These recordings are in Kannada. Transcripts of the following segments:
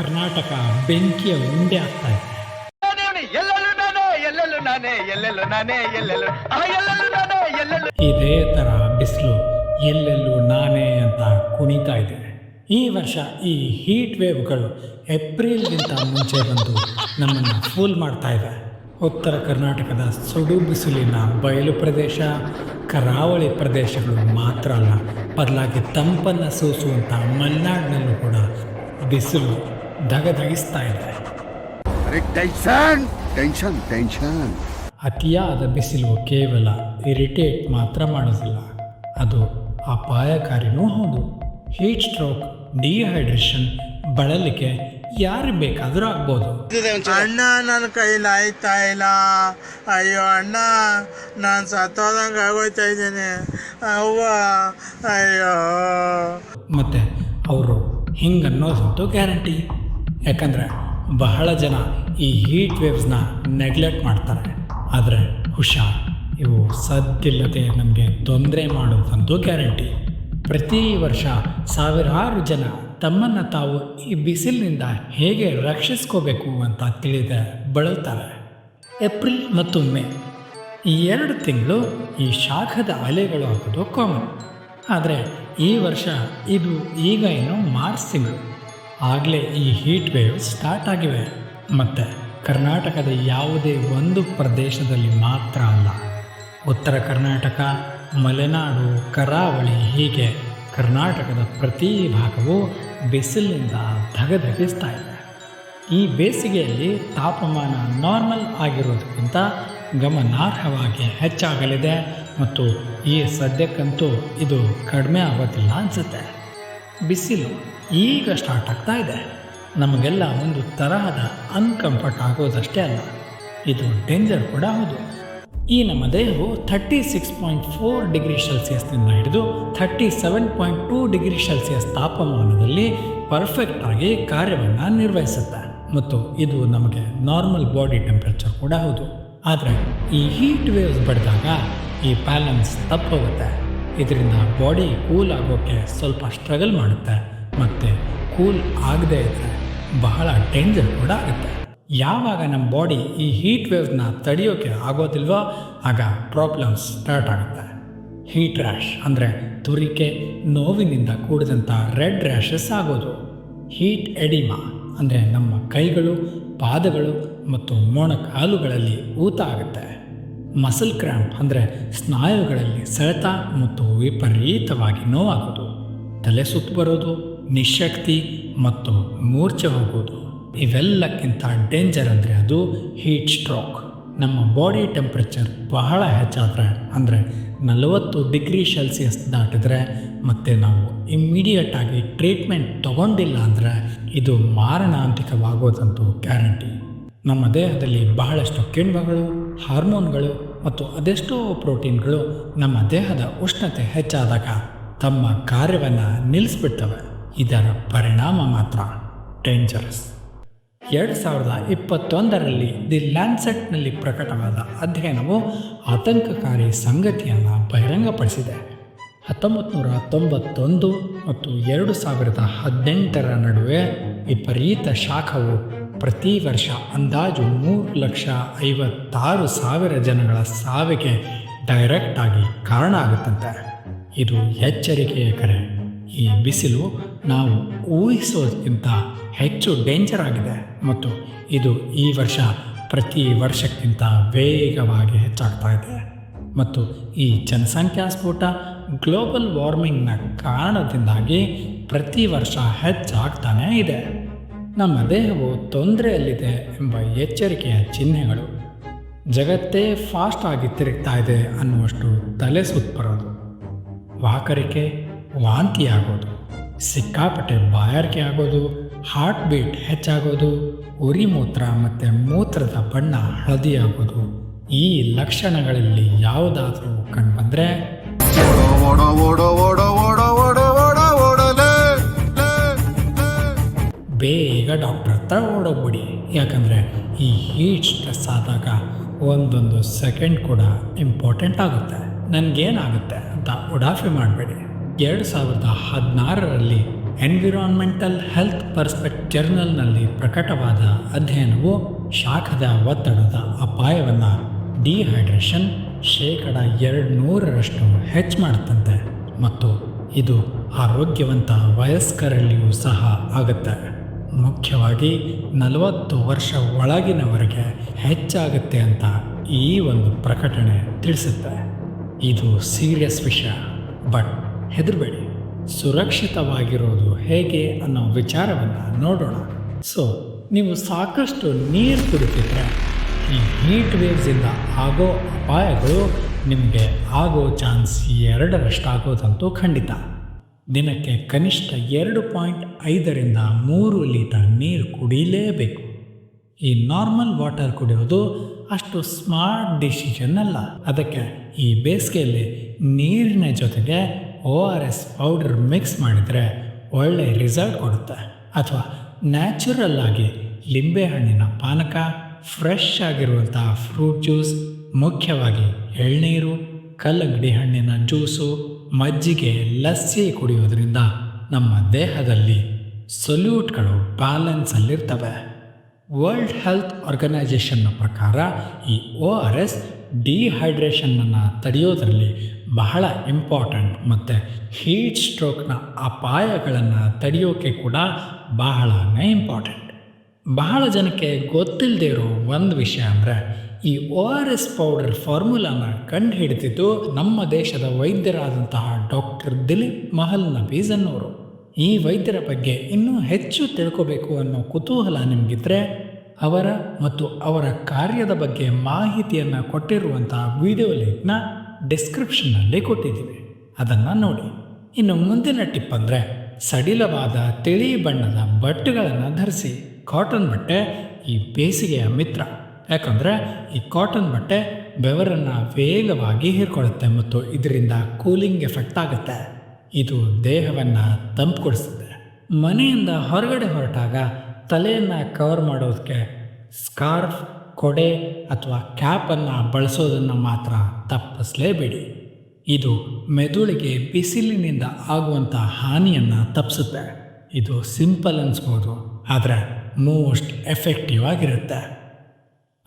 ಕರ್ನಾಟಕ ಬೆಂಕಿಯ ಉಂಡೆ ಆಗ್ತಾ ಇದೆ. ಇದೇ ಥರ ಬಿಸಿಲು ಎಲ್ಲೆಲ್ಲೂ ನಾನೇ ಅಂತ ಕುಣಿತಾ ಇದೆ. ಈ ವರ್ಷ ಈ ಹೀಟ್ ವೇವ್ಗಳು ಏಪ್ರಿಲ್ಗಿಂತ ಮುಂಚೆ ಬಂದು ನಮ್ಮನ್ನು ಫೂಲ್ ಮಾಡ್ತಾ ಇದೆ. ಉತ್ತರ ಕರ್ನಾಟಕದ ಸುಡು ಬಿಸಿಲಿನ ಬಯಲು ಪ್ರದೇಶ ಕರಾವಳಿ ಪ್ರದೇಶಗಳು ಮಾತ್ರ ಅಲ್ಲ ಬದಲಾಗಿ ತಂಪನ್ನು ಸೂಸುವಂಥ ಮಲೆನಾಡಿನಲ್ಲೂ ಕೂಡ ಬಿಸಿಲು ಧಗಧಗಿಸ್ತಾ ಇದೆ. ಅತಿಯಾದ ಬಿಸಿಲು ಕೇವಲ ಇರಿಟೇಟ್ ಮಾತ್ರ ಮಾಡೋದಿಲ್ಲ. ಅದು ಅಪಾಯಕಾರಿನೂ ಹೌದು. ಹೀಟ್ ಸ್ಟ್ರೋಕ್ ಡಿಹೈಡ್ರೇಷನ್ ಬಳಲಿಕೆ ಯಾರು ಬೇಕಾದರೂ ಆಗ್ಬೋದು. ಅಣ್ಣ ನನ್ನ ಕೈಲಿ ಆಯ್ತಾ ಇಲ್ಲ. ಅಯ್ಯೋ ಅಣ್ಣ ನಾನು ಸತ್ತೋದಂಗೆ ಆಗೋಯ್ತಾ ಇದ್ದೀನಿ. ಅವ್ವ ಅಯ್ಯೋ. ಮತ್ತೆ ಅವರು ಹಿಂಗನ್ನೋದಂತೂ ಗ್ಯಾರಂಟಿ. ಯಾಕಂದರೆ ಬಹಳ ಜನ ಈ ಹೀಟ್ ವೇವ್ಸ್ನ ನೆಗ್ಲೆಕ್ಟ್ ಮಾಡ್ತಾರೆ. ಆದರೆ ಹುಷಾರ್, ಇವು ಸದ್ದಿಲ್ಲದೆ ನಮಗೆ ತೊಂದರೆ ಮಾಡುವಂಥದ್ದು ಗ್ಯಾರಂಟಿ ಪ್ರತಿ ವರ್ಷ ಸಾವಿರಾರು ಜನ ತಮ್ಮನ್ನು ತಾವು ಈ ಬಿಸಿಲಿನಿಂದ ಹೇಗೆ ರಕ್ಷಿಸ್ಕೋಬೇಕು ಅಂತ ತಿಳಿದ, ಬಳಲ್ತಾರೆ. ಏಪ್ರಿಲ್ ಮತ್ತು ಮೇ ಈ ಎರಡು ತಿಂಗಳು ಈ ಶಾಖದ ಅಲೆಗಳು ಆಗೋದು ಕಾಮನ್ ಆದರೆ ಈ ವರ್ಷ ಇದು ಈಗ ಏನು ಮಾರ್ಚ್ ತಿಂಗಳು. ಆಗಲೇ ಈ ಹೀಟ್ ವೇವ್ ಸ್ಟಾರ್ಟ್ ಆಗಿವೆ. ಮತ್ತು ಕರ್ನಾಟಕದ ಯಾವುದೇ ಒಂದು ಪ್ರದೇಶದಲ್ಲಿ ಮಾತ್ರ ಅಲ್ಲ. ಉತ್ತರ ಕರ್ನಾಟಕ, ಮಲೆನಾಡು, ಕರಾವಳಿ ಹೀಗೆ ಕರ್ನಾಟಕದ ಪ್ರತಿ ಭಾಗವು ಬಿಸಿಲಿನಿಂದ ಧಗಧಗಿಸ್ತಾ ಇದೆ. ಈ ಬೇಸಿಗೆಯಲ್ಲಿ ತಾಪಮಾನ ನಾರ್ಮಲ್ ಆಗಿರೋದಕ್ಕಿಂತ ಗಮನಾರ್ಹವಾಗಿ ಹೆಚ್ಚಾಗಲಿದೆ ಮತ್ತು ಈ ಸದ್ಯಕ್ಕಂತೂ ಇದು ಕಡಿಮೆ ಆಗೋದಿಲ್ಲ ಅನಿಸುತ್ತೆ. ಬಿಸಿಲು ಈಗ ಸ್ಟಾರ್ಟ್ ಆಗ್ತಾ ಇದೆ. ನಮಗೆಲ್ಲ ಒಂದು ತರಹದ ಅನ್ಕಂಫರ್ಟ್ ಆಗೋದಷ್ಟೇ ಅಲ್ಲ, ಇದು ಡೇಂಜರ್ ಕೂಡ ಹೌದು. ಈ ನಮ್ಮ ದೇಹವು thirty six point four degree ಸೆಲ್ಸಿಯಸ್ನಿಂದ ಹಿಡಿದು thirty seven point two degree Celsius ತಾಪಮಾನದಲ್ಲಿ ಪರ್ಫೆಕ್ಟ್ ಆಗಿ ಕಾರ್ಯವನ್ನು ನಿರ್ವಹಿಸುತ್ತೆ. ಮತ್ತು ಇದು ನಮಗೆ ನಾರ್ಮಲ್ ಬಾಡಿ ಟೆಂಪ್ರೇಚರ್ ಕೂಡ ಹೌದು. ಆದರೆ ಈ ಹೀಟ್ ವೇವ್ಸ್ ಬಡಿದಾಗ ಈ ಬ್ಯಾಲೆನ್ಸ್ ತಪ್ಪೋಗುತ್ತೆ. ಇದರಿಂದ ಬಾಡಿ ಕೂಲ್ ಆಗೋಕ್ಕೆ ಸ್ವಲ್ಪ ಸ್ಟ್ರಗಲ್ ಮಾಡುತ್ತೆ. ಮತ್ತು ಕೂಲ್ ಆಗದೇ ಇದ್ದರೆ ಬಹಳ ಡೇಂಜರ್ ಕೂಡ ಆಗುತ್ತೆ. ಯಾವಾಗ ನಮ್ಮ ಬಾಡಿ ಈ ಹೀಟ್ ವೇವ್ಸ್ನ ತಡೆಯೋಕ್ಕೆ ಆಗೋದಿಲ್ವೋ ಆಗ ಪ್ರಾಬ್ಲಮ್ಸ್ ಸ್ಟಾರ್ಟ್ ಆಗುತ್ತೆ. ಹೀಟ್ ರ್ಯಾಶ್ ಅಂದರೆ ತುರಿಕೆ, ನೋವಿನಿಂದ ಕೂಡಿದಂಥ ರೆಡ್ ರ್ಯಾಷಸ್ ಆಗೋದು. ಹೀಟ್ ಎಡಿಮಾ ಅಂದರೆ ನಮ್ಮ ಕೈಗಳು, ಪಾದಗಳು ಮತ್ತು ಮೊಣಕಾಲುಗಳಲ್ಲಿ ಊತ ಆಗುತ್ತೆ. ಮಸಲ್ ಕ್ರ್ಯಾಂಪ್ ಅಂದರೆ ಸ್ನಾಯುಗಳಲ್ಲಿ ಸೆಳೆತ ಮತ್ತು ವಿಪರೀತವಾಗಿ ನೋವಾಗೋದು ತಲೆ ಸುತ್ತು ಬರೋದು, ನಿಶಕ್ತಿ ಮತ್ತು ಮೂರ್ಛೆ ಹೋಗೋದು ಇವೆಲ್ಲಕ್ಕಿಂತ ಡೇಂಜರ್ ಅಂದರೆ ಅದು ಹೀಟ್ ಸ್ಟ್ರೋಕ್ ನಮ್ಮ ಬಾಡಿ ಟೆಂಪ್ರೇಚರ್ ಬಹಳ ಹೆಚ್ಚಾದರೆ ಅಂದರೆ ನಲವತ್ತು ಡಿಗ್ರಿ ಸೆಲ್ಸಿಯಸ್ ದಾಟಿದರೆ ಮತ್ತು ನಾವು ಇಮ್ಮಿಡಿಯೇಟಾಗಿ ಟ್ರೀಟ್ಮೆಂಟ್ ತಗೊಂಡಿಲ್ಲ ಅಂದರೆ ಇದು ಮಾರಣಾಂತಿಕವಾಗೋದಂತೂ ಗ್ಯಾರಂಟಿ ನಮ್ಮ ದೇಹದಲ್ಲಿ ಬಹಳಷ್ಟು ಕಿಣ್ವಗಳು ಹಾರ್ಮೋನ್ಗಳು ಮತ್ತು ಅದೆಷ್ಟೋ ಪ್ರೋಟೀನ್ಗಳು ನಮ್ಮ ದೇಹದ ಉಷ್ಣತೆ ಹೆಚ್ಚಾದಾಗ ತಮ್ಮ ಕಾರ್ಯವನ್ನು ನಿಲ್ಲಿಸ್ಬಿಡ್ತವೆ. ಇದರ ಪರಿಣಾಮ ಮಾತ್ರ ಡೇಂಜರಸ್ ಎರಡು ಸಾವಿರದ ಇಪ್ಪತ್ತೊಂದರಲ್ಲಿ ದಿ ಲ್ಯಾನ್ಸೆಟ್ನಲ್ಲಿ ಪ್ರಕಟವಾದ ಅಧ್ಯಯನವು ಆತಂಕಕಾರಿ ಸಂಗತಿಯನ್ನು ಬಹಿರಂಗಪಡಿಸಿದೆ. ಹತ್ತೊಂಬತ್ತು ನೂರ ತೊಂಬತ್ತೊಂದು ಮತ್ತು ಎರಡು ಸಾವಿರದ ಹದಿನೆಂಟರ ನಡುವೆ ವಿಪರೀತ ಶಾಖವು ಪ್ರತಿ ವರ್ಷ ಅಂದಾಜು ಮೂರು ಲಕ್ಷ ಐವತ್ತಾರು ಸಾವಿರ ಜನಗಳ ಸಾವಿಗೆ ಡೈರೆಕ್ಟಾಗಿ ಕಾರಣ ಆಗುತ್ತಂತೆ. ಇದು ಎಚ್ಚರಿಕೆಯ ಕರೆ. ಈ ಬಿಸಿಲು ನಾವು ಊಹಿಸೋದಕ್ಕಿಂತ ಹೆಚ್ಚು ಡೇಂಜರ್ ಆಗಿದೆ ಮತ್ತು ಇದು ಈ ವರ್ಷ ಪ್ರತಿ ವರ್ಷಕ್ಕಿಂತ ವೇಗವಾಗಿ ಹೆಚ್ಚಾಗ್ತಾ ಇದೆ. ಮತ್ತು ಈ ಜನಸಂಖ್ಯಾ ಸ್ಫೋಟ ಗ್ಲೋಬಲ್ ವಾರ್ಮಿಂಗ್ನ ಕಾರಣದಿಂದಾಗಿ ಪ್ರತಿ ವರ್ಷ ಹೆಚ್ಚಾಗ್ತಾನೇ ಇದೆ. ನಮ್ಮ ದೇಹವು ತೊಂದರೆಯಲ್ಲಿದೆ ಎಂಬ ಎಚ್ಚರಿಕೆಯ ಚಿಹ್ನೆಗಳು ಜಗತ್ತೇ ಫಾಸ್ಟ್ ಆಗಿ ತಿರುಗ್ತಾ ಇದೆ ಅನ್ನುವಷ್ಟು ತಲೆ ಸುತ್ತ ಬರೋದು ವಾಕರಿಕೆ ವಾಂತಿ ಆಗೋದು ಸಿಕ್ಕಾಪಟ್ಟೆ ಬಾಯಾರಿಕೆ ಆಗೋದು ಹಾರ್ಟ್ ಬೀಟ್ ಹೆಚ್ಚಾಗೋದು ಉರಿ ಮೂತ್ರ ಮತ್ತು ಮೂತ್ರದ ಬಣ್ಣ ಹಳದಿಯಾಗೋದು. ಈ ಲಕ್ಷಣಗಳಲ್ಲಿ ಯಾವುದಾದ್ರೂ ಕಂಡುಬಂದರೆ ಬೇಗ ಡಾಕ್ಟರ್ ಹತ್ರ ಓಡೋಗ್ಬಿಡಿ. ಯಾಕಂದರೆ ಈ ಹೀಟ್ ಸ್ಟ್ರೆಸ್ ಆದಾಗ ಒಂದೊಂದು ಸೆಕೆಂಡ್ ಕೂಡ ಇಂಪಾರ್ಟೆಂಟ್ ಆಗುತ್ತೆ. ನನಗೇನಾಗುತ್ತೆ ಅಂತ ಉಡಾಫೆ ಮಾಡಬೇಡಿ. ಎರಡು ಸಾವಿರದ ಹದಿನಾರರಲ್ಲಿ ಎನ್ವಿರಾನ್ಮೆಂಟಲ್ ಹೆಲ್ತ್ ಪರ್ಸ್ಪೆಕ್ಟ್ ಜರ್ನಲ್ನಲ್ಲಿ ಪ್ರಕಟವಾದ ಅಧ್ಯಯನವು ಶಾಖದ ಒತ್ತಡದ ಅಪಾಯವನ್ನು ಡಿಹೈಡ್ರೇಷನ್ ಶೇಕಡ ಎರಡು ನೂರರಷ್ಟು ಹೆಚ್ಚು ಮಾಡುತ್ತಂತೆ. ಮತ್ತು ಇದು ಆರೋಗ್ಯವಂತ ವಯಸ್ಕರಲ್ಲಿಯೂ ಸಹ ಆಗುತ್ತೆ. ಮುಖ್ಯವಾಗಿ ನಲವತ್ತು ವರ್ಷ ಒಳಗಿನವರಿಗೆ ಹೆಚ್ಚಾಗುತ್ತೆ ಅಂತ ಈ ಒಂದು ಪ್ರಕಟಣೆ ತಿಳಿಸುತ್ತೆ. ಇದು ಸೀರಿಯಸ್ ವಿಷಯ ಬಟ್ ಹೆದರಬೇಡಿ. ಸುರಕ್ಷಿತವಾಗಿರೋದು ಹೇಗೆ ಅನ್ನೋ ವಿಚಾರವನ್ನು ನೋಡೋಣ. ಸೊ ನೀವು ಸಾಕಷ್ಟು ನೀರು ಕುಡಿತಿದ್ರೆ ಈ ಹೀಟ್ ವೇವ್ಸಿಂದ ಆಗೋ ಅಪಾಯಗಳು ನಿಮಗೆ ಆಗೋ ಚಾನ್ಸ್ ಎರಡರಷ್ಟಾಗೋದಂತೂ ಖಂಡಿತ. ದಿನಕ್ಕೆ ಕನಿಷ್ಠ ಎರಡು ಪಾಯಿಂಟ್ ಐದರಿಂದ ಮೂರು ಲೀಟರ್ ನೀರು ಕುಡಿಲೇಬೇಕು. ಈ ನಾರ್ಮಲ್ ವಾಟರ್ ಕುಡಿಯೋದು ಅಷ್ಟು ಸ್ಮಾರ್ಟ್ ಡಿಸಿಷನ್ ಅಲ್ಲ. ಅದಕ್ಕೆ ಈ ಬೇಸಿಗೆಯಲ್ಲಿ ನೀರಿನ ಜೊತೆಗೆ O R S powder mix ಮಾಡಿದರೆ ಒಳ್ಳೆ ರಿಸಲ್ಟ್ ಕೊಡುತ್ತೆ. ಅಥವಾ ನ್ಯಾಚುರಲ್ ಆಗಿ ಲಿಂಬೆಹಣ್ಣಿನ ಪಾನಕ, ಫ್ರೆಶ್ ಆಗಿರುವಂತಹ ಫ್ರೂಟ್ ಜ್ಯೂಸ್, ಮುಖ್ಯವಾಗಿ ಎಳ್ನೀರು, ಕಲ್ಲಂಗಡಿ ಹಣ್ಣಿನ ಜ್ಯೂಸು ಮಜ್ಜಿಗೆ ಲಸ್ಸಿ ಕುಡಿಯೋದ್ರಿಂದ ನಮ್ಮ ದೇಹದಲ್ಲಿ ಸೊಲ್ಯೂಟ್ಗಳು ಬ್ಯಾಲೆನ್ಸಲ್ಲಿರ್ತವೆ. ವರ್ಲ್ಡ್ ಹೆಲ್ತ್ ಆರ್ಗನೈಜೇಷನ್ನ ಪ್ರಕಾರ ಈ ಒ ಆರ್ ಎಸ್ ಡಿಹೈಡ್ರೇಷನ್ನನ್ನು ತಡೆಯೋದರಲ್ಲಿ ಬಹಳ ಇಂಪಾರ್ಟೆಂಟ್ ಮತ್ತು ಹೀಟ್ ಸ್ಟ್ರೋಕ್ನ ಅಪಾಯಗಳನ್ನು ತಡೆಯೋಕೆ ಕೂಡ ಬಹಳ ಇಂಪಾರ್ಟೆಂಟ್. ಬಹಳ ಜನಕ್ಕೆ ಗೊತ್ತಿಲ್ಲದೆ ಇರೋ ಒಂದು ವಿಷಯ ಅಂದರೆ ಈ ಒ ಆರ್ ಎಸ್ ಪೌಡರ್ ಫಾರ್ಮುಲಾನ ಕಂಡು ಹಿಡಿದಿದ್ದು ನಮ್ಮ ದೇಶದ ವೈದ್ಯರಾದಂತಹ ಡಾಕ್ಟರ್ ದಿಲೀಪ್ ಮಹಲ್ ನಬೀಸ್ ಅನ್ನೋರು ಈ ವೈದ್ಯರ ಬಗ್ಗೆ ಇನ್ನೂ ಹೆಚ್ಚು ತಿಳ್ಕೋಬೇಕು ಅನ್ನೋ ಕುತೂಹಲ ನಿಮಗಿದ್ರೆ ಅವರ ಮತ್ತು ಅವರ ಕಾರ್ಯದ ಬಗ್ಗೆ ಮಾಹಿತಿಯನ್ನು ಕೊಟ್ಟಿರುವಂತಹ ವಿಡಿಯೋ ಲಿಂಕ್ನ ಡಿಸ್ಕ್ರಿಪ್ಷನ್ನಲ್ಲಿ ಕೊಟ್ಟಿದ್ದೀವಿ. ಅದನ್ನು ನೋಡಿ. ಇನ್ನು ಮುಂದಿನ ಟಿಪ್ ಅಂದರೆ ಸಡಿಲವಾದ ತಿಳಿ ಬಣ್ಣದ ಬಟ್ಟೆಗಳನ್ನು ಧರಿಸಿ ಕಾಟನ್ ಬಟ್ಟೆ ಈ ಬೇಸಿಗೆಯ ಮಿತ್ರ. ಯಾಕಂದರೆ ಈ ಕಾಟನ್ ಬಟ್ಟೆ ಬೆವರನ್ನು ವೇಗವಾಗಿ ಹೀರ್ಕೊಳ್ಳುತ್ತೆ ಮತ್ತು ಇದರಿಂದ ಕೂಲಿಂಗ್ ಎಫೆಕ್ಟ್ ಆಗುತ್ತೆ. ಇದು ದೇಹವನ್ನು ತಂಪುಗೊಳಿಸುತ್ತೆ. ಮನೆಯಿಂದ ಹೊರಗಡೆ ಹೊರಟಾಗ ತಲೆಯನ್ನು ಕವರ್ ಮಾಡೋದಕ್ಕೆ ಸ್ಕಾರ್ಫ್ ಕೊಡೆ ಅಥವಾ ಕ್ಯಾಪನ್ನು ಬಳಸೋದನ್ನು ಮಾತ್ರ ತಪ್ಪಿಸಲೇಬೇಡಿ. ಇದು ಮೆದುಳಿಗೆ ಬಿಸಿಲಿನಿಂದ ಆಗುವಂಥ ಹಾನಿಯನ್ನು ತಪ್ಪಿಸುತ್ತೆ ಇದು ಸಿಂಪಲ್ ಅನಿಸ್ಬೋದು, ಆದರೆ ಮೋಸ್ಟ್ ಎಫೆಕ್ಟಿವ್ ಆಗಿರುತ್ತೆ.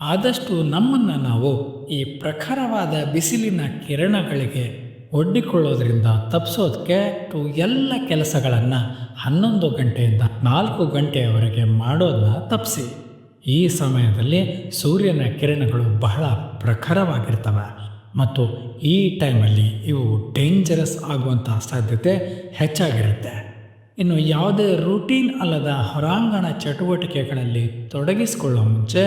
ಆದಷ್ಟು ನಮ್ಮನ್ನು ನಾವು ಈ ಪ್ರಖರವಾದ ಬಿಸಿಲಿನ ಕಿರಣಗಳಿಗೆ ಒಡ್ಡಿಕೊಳ್ಳೋದ್ರಿಂದ ತಪ್ಪಿಸೋದಕ್ಕೆ ಟು ಎಲ್ಲ ಕೆಲಸಗಳನ್ನು ಹನ್ನೊಂದು ಗಂಟೆಯಿಂದ ನಾಲ್ಕು ಗಂಟೆಯವರೆಗೆ ಮಾಡೋದನ್ನ ತಪ್ಪಿಸಿ ಈ ಸಮಯದಲ್ಲಿ ಸೂರ್ಯನ ಕಿರಣಗಳು ಬಹಳ ಪ್ರಖರವಾಗಿರ್ತವೆ ಮತ್ತು ಈ ಟೈಮಲ್ಲಿ ಇವು ಡೇಂಜರಸ್ ಆಗುವಂಥ ಸಾಧ್ಯತೆ ಹೆಚ್ಚಾಗಿರುತ್ತೆ. ಇನ್ನು ಯಾವುದೇ ರೂಟೀನ್ ಅಲ್ಲದ ಹೊರಾಂಗಣ ಚಟುವಟಿಕೆಗಳಲ್ಲಿ ತೊಡಗಿಸಿಕೊಳ್ಳೋ ಮುಂಚೆ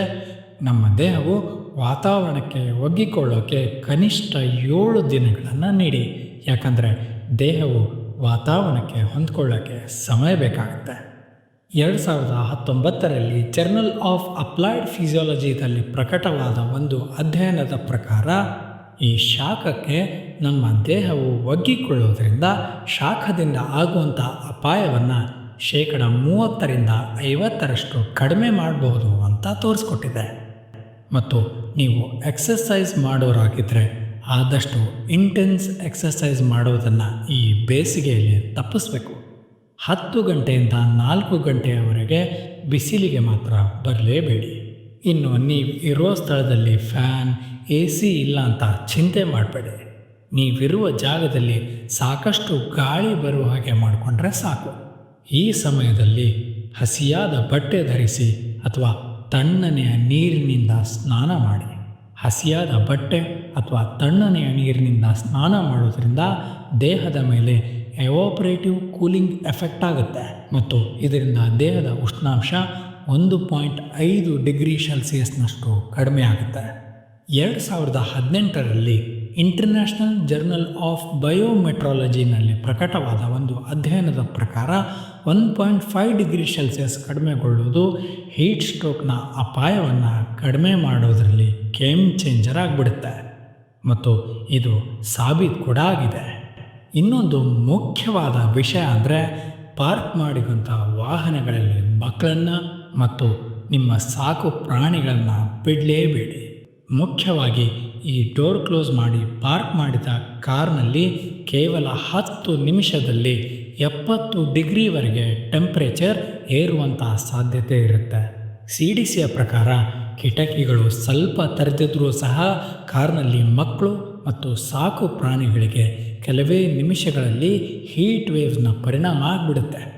ನಮ್ಮ ದೇಹವು ವಾತಾವರಣಕ್ಕೆ ಒಗ್ಗಿಕೊಳ್ಳೋಕೆ ಕನಿಷ್ಠ ಏಳು ದಿನಗಳನ್ನು ನೀಡಿ. ಯಾಕಂದರೆ ದೇಹವು ವಾತಾವರಣಕ್ಕೆ ಹೊಂದ್ಕೊಳ್ಳೋಕ್ಕೆ ಸಮಯ ಬೇಕಾಗುತ್ತೆ. ಎರಡು ಸಾವಿರದ ಹತ್ತೊಂಬತ್ತರಲ್ಲಿ ಜರ್ನಲ್ ಆಫ್ ಅಪ್ಲೈಡ್ ಫಿಸಿಯಾಲಜಿದಲ್ಲಿ ಪ್ರಕಟವಾದ ಒಂದು ಅಧ್ಯಯನದ ಪ್ರಕಾರ, ಈ ಶಾಖಕ್ಕೆ ನಮ್ಮ ದೇಹವು ಒಗ್ಗಿಕೊಳ್ಳೋದ್ರಿಂದ ಶಾಖದಿಂದ ಆಗುವಂಥ ಅಪಾಯವನ್ನು ಶೇಕಡ ಮೂವತ್ತರಿಂದ ಐವತ್ತರಷ್ಟು ಕಡಿಮೆ ಮಾಡಬಹುದು ಅಂತ ತೋರಿಸ್ಕೊಟ್ಟಿದೆ. ಮತ್ತು ನೀವು ಎಕ್ಸಸೈಸ್ ಮಾಡೋರಾಗಿದ್ದರೆ ಆದಷ್ಟು ಇಂಟೆನ್ಸ್ ಎಕ್ಸಸೈಸ್ ಮಾಡೋದನ್ನು ಈ ಬೇಸಿಗೆಯಲ್ಲಿ ತಪ್ಪಿಸ್ಬೇಕು. ಹತ್ತು ಗಂಟೆಯಿಂದ ನಾಲ್ಕು ಗಂಟೆಯವರೆಗೆ ಬಿಸಿಲಿಗೆ ಮಾತ್ರ ಬರಲೇಬೇಡಿ. ಇನ್ನು ನೀವು ಇರೋ ಸ್ಥಳದಲ್ಲಿ ಫ್ಯಾನ್ ಎ ಸಿ ಇಲ್ಲ ಅಂತ ಚಿಂತೆ ಮಾಡಬೇಡಿ. ನೀವಿರುವ ಜಾಗದಲ್ಲಿ ಸಾಕಷ್ಟು ಗಾಳಿ ಬರುವ ಹಾಗೆ ಮಾಡಿಕೊಂಡ್ರೆ ಸಾಕು. ಈ ಸಮಯದಲ್ಲಿ ಹಸಿಯಾದ ಬಟ್ಟೆ ಧರಿಸಿ ಅಥವಾ ತಣ್ಣನೆಯ ನೀರಿನಿಂದ ಸ್ನಾನ ಮಾಡಿ. ಹಸಿಯಾದ ಬಟ್ಟೆ ಅಥವಾ ತಣ್ಣನೆಯ ನೀರಿನಿಂದ ಸ್ನಾನ ಮಾಡೋದ್ರಿಂದ ದೇಹದ ಮೇಲೆ ಎವೋಪರೇಟಿವ್ ಕೂಲಿಂಗ್ ಎಫೆಕ್ಟ್ ಆಗುತ್ತೆ ಮತ್ತು ಇದರಿಂದ ದೇಹದ ಉಷ್ಣಾಂಶ ಒಂದು ಪಾಯಿಂಟ್ ಐದು ಡಿಗ್ರಿ ಸೆಲ್ಸಿಯಸ್ನಷ್ಟು ಕಡಿಮೆ ಆಗುತ್ತೆ. ಎರಡು ಸಾವಿರದ ಹದಿನೆಂಟರಲ್ಲಿ ಇಂಟರ್ನ್ಯಾಷನಲ್ ಜರ್ನಲ್ ಆಫ್ ಬಯೋಮೆಟ್ರಾಲಜಿನಲ್ಲಿ ಪ್ರಕಟವಾದ ಒಂದು ಅಧ್ಯಯನದ ಪ್ರಕಾರ one point five degree Celsius ಕಡಿಮೆಗೊಳ್ಳುವುದು heat ಸ್ಟ್ರೋಕ್ನ ಅಪಾಯವನ್ನು ಕಡಿಮೆ ಮಾಡೋದರಲ್ಲಿ ಗೇಮ್ ಚೇಂಜರ್ ಆಗಿಬಿಡುತ್ತೆ. ಮತ್ತು ಇದು ಸಾಬೀತು ಕೂಡ ಆಗಿದೆ. ಇನ್ನೊಂದು ಮುಖ್ಯವಾದ ವಿಷಯ ಅಂದರೆ ಪಾರ್ಕ್ ಮಾಡಿದಂಥ ವಾಹನಗಳಲ್ಲಿ ಮಕ್ಕಳನ್ನು ಮತ್ತು ನಿಮ್ಮ ಸಾಕು ಪ್ರಾಣಿಗಳನ್ನು ಬಿಡಲೇಬೇಡಿ. ಮುಖ್ಯವಾಗಿ ಈ ಡೋರ್ ಕ್ಲೋಸ್ ಮಾಡಿ ಪಾರ್ಕ್ ಮಾಡಿದ ಕಾರ್ನಲ್ಲಿ ಕೇವಲ ಹತ್ತು ನಿಮಿಷದಲ್ಲಿ ಎಪ್ಪತ್ತು ಡಿಗ್ರಿವರೆಗೆ ಟೆಂಪ್ರೇಚರ್ ಏರುವಂತಹ ಸಾಧ್ಯತೆ ಇರುತ್ತೆ. ಸಿ ಡಿ ಸಿಯ ಪ್ರಕಾರ ಕಿಟಕಿಗಳು ಸ್ವಲ್ಪ ತೆರೆದಿದ್ರೂ ಸಹ ಕಾರ್ನಲ್ಲಿ ಮಕ್ಕಳು ಮತ್ತು ಸಾಕು ಪ್ರಾಣಿಗಳಿಗೆ ಕೆಲವೇ ನಿಮಿಷಗಳಲ್ಲಿ ಹೀಟ್ ವೇವ್ಸ್ನ ಪರಿಣಾಮ ಆಗಿಬಿಡುತ್ತೆ.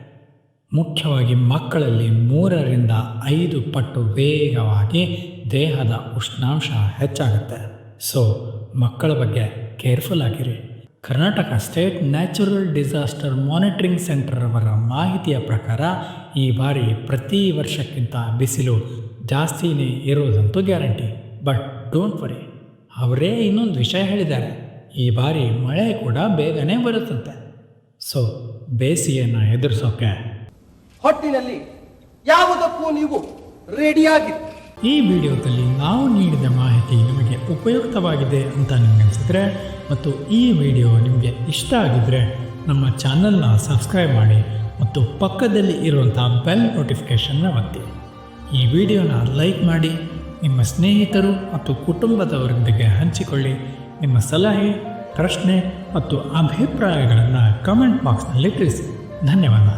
ಮುಖ್ಯವಾಗಿ ಮಕ್ಕಳಲ್ಲಿ ಮೂರರಿಂದ ಐದು ಪಟ್ಟು ವೇಗವಾಗಿ ದೇಹದ ಉಷ್ಣಾಂಶ ಹೆಚ್ಚಾಗುತ್ತೆ. ಸೊ ಮಕ್ಕಳ ಬಗ್ಗೆ ಕೇರ್ಫುಲ್ ಆಗಿರಿ. Karnataka state natural disaster monitoring centre ಅವರ ಮಾಹಿತಿಯ ಪ್ರಕಾರ ಈ ಬಾರಿ ಪ್ರತಿ ವರ್ಷಕ್ಕಿಂತ ಬಿಸಿಲು ಜಾಸ್ತಿನೇ ಇರೋದಂತೂ ಗ್ಯಾರಂಟಿ. ಬಟ್ ಡೋಂಟ್ ವರಿ ಅವರೇ ಇನ್ನೊಂದು ವಿಷಯ ಹೇಳಿದ್ದಾರೆ. ಈ ಬಾರಿ ಮಳೆ ಕೂಡ ಬೇಗನೆ ಬರುತ್ತಂತೆ. ಸೊ ಬೇಸಿಗೆಯನ್ನು ಎದುರಿಸೋಕೆ ಹೊಟ್ಟಿನಲ್ಲಿ ಯಾವುದಕ್ಕೂ ನೀವು ರೆಡಿಯಾಗಿರಿ ಈ ವಿಡಿಯೋದಲ್ಲಿ ನಾವು ನೀಡಿದ ಮಾಹಿತಿ ನಿಮಗೆ ಉಪಯುಕ್ತವಾಗಿದೆ ಅಂತ ನಿಮಗೆ ಅನಿಸಿದ್ರೆ ಮತ್ತು ಈ ವಿಡಿಯೋ ನಿಮಗೆ ಇಷ್ಟ ಆಗಿದ್ದರೆ ನಮ್ಮ ಚಾನಲ್ನ ಸಬ್ಸ್ಕ್ರೈಬ್ ಮಾಡಿ ಮತ್ತು ಪಕ್ಕದಲ್ಲಿ ಇರುವಂಥ ಬೆಲ್ ನೋಟಿಫಿಕೇಷನ್ನ ಒತ್ತಿ. ಈ ವಿಡಿಯೋನ ಲೈಕ್ ಮಾಡಿ, ನಿಮ್ಮ ಸ್ನೇಹಿತರು ಮತ್ತು ಕುಟುಂಬದವರೊಂದಿಗೆ ಹಂಚಿಕೊಳ್ಳಿ. ನಿಮ್ಮ ಸಲಹೆ, ಪ್ರಶ್ನೆ ಮತ್ತು ಅಭಿಪ್ರಾಯಗಳನ್ನು ಕಮೆಂಟ್ ಬಾಕ್ಸ್ನಲ್ಲಿ ತಿಳಿಸಿ. ಧನ್ಯವಾದ.